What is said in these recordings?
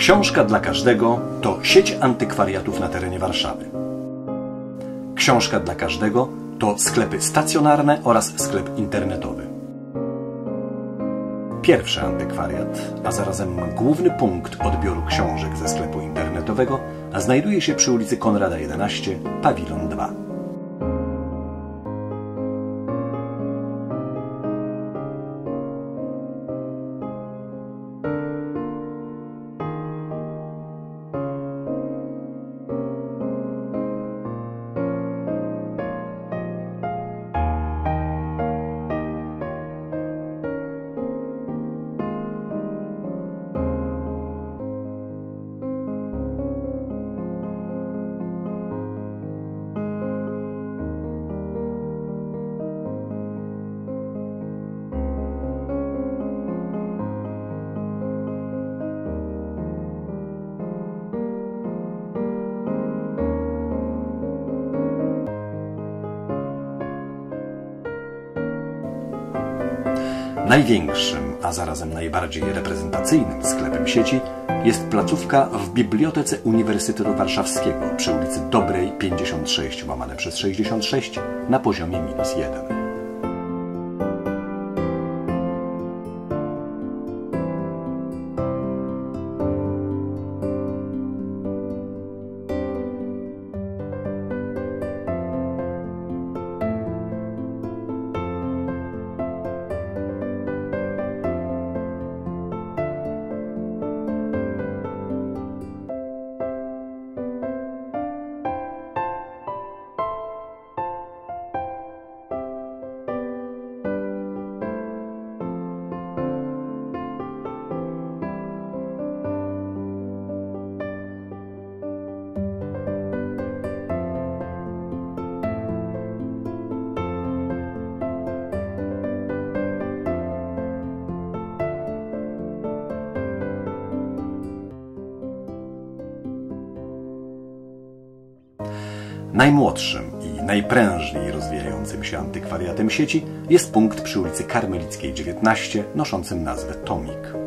Książka dla każdego to sieć antykwariatów na terenie Warszawy. Książka dla każdego to sklepy stacjonarne oraz sklep internetowy. Pierwszy antykwariat, a zarazem główny punkt odbioru książek ze sklepu internetowego, znajduje się przy ulicy Konrada 11, pawilon 2. Największym, a zarazem najbardziej reprezentacyjnym sklepem sieci jest placówka w Bibliotece Uniwersytetu Warszawskiego przy ulicy Dobrej 56 łamane przez 66 na poziomie minus 1. Najmłodszym i najprężniej rozwijającym się antykwariatem sieci jest punkt przy ulicy Karmelickiej 19 noszącym nazwę Tomik.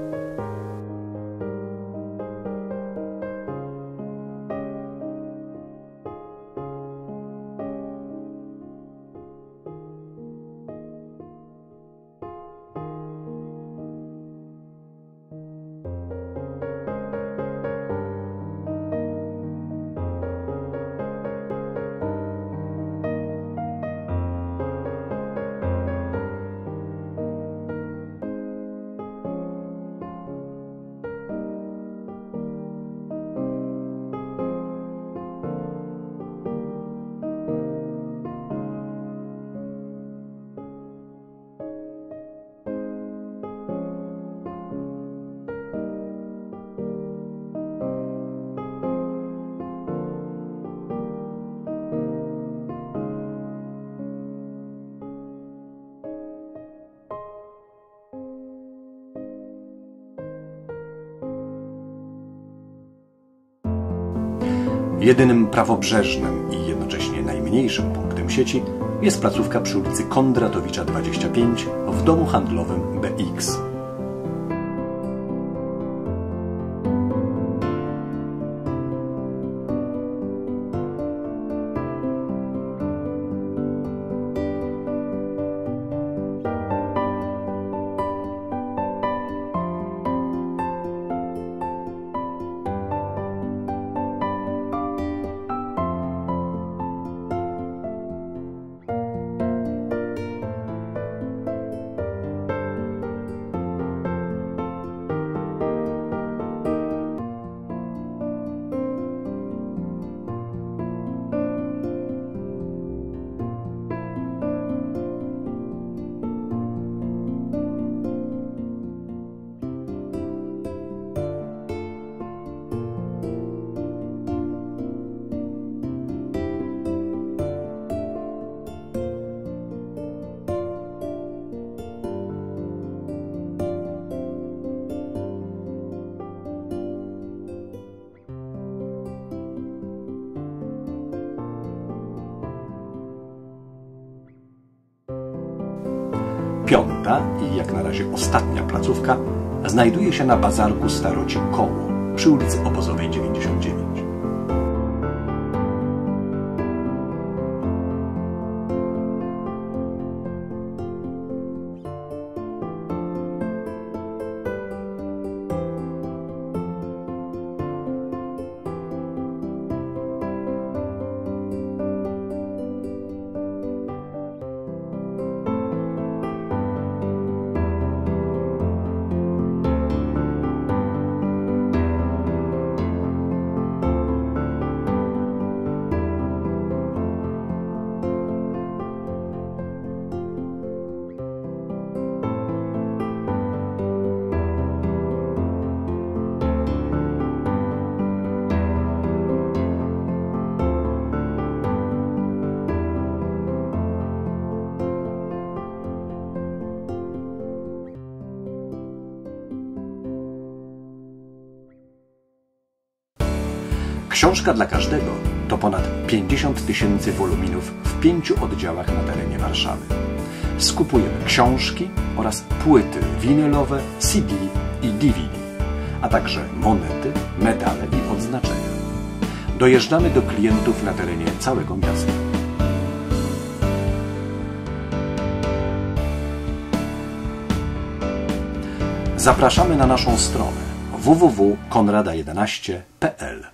Jedynym prawobrzeżnym i jednocześnie najmniejszym punktem sieci jest placówka przy ulicy Kondratowicza 25 w domu handlowym BX. Piąta i jak na razie ostatnia placówka znajduje się na bazarku Staroci Koło przy ulicy Obozowej 99. Książka dla każdego to ponad 50 tysięcy woluminów w pięciu oddziałach na terenie Warszawy. Skupujemy książki oraz płyty winylowe, CD i DVD, a także monety, medale i odznaczenia. Dojeżdżamy do klientów na terenie całego miasta. Zapraszamy na naszą stronę www.konrada11.pl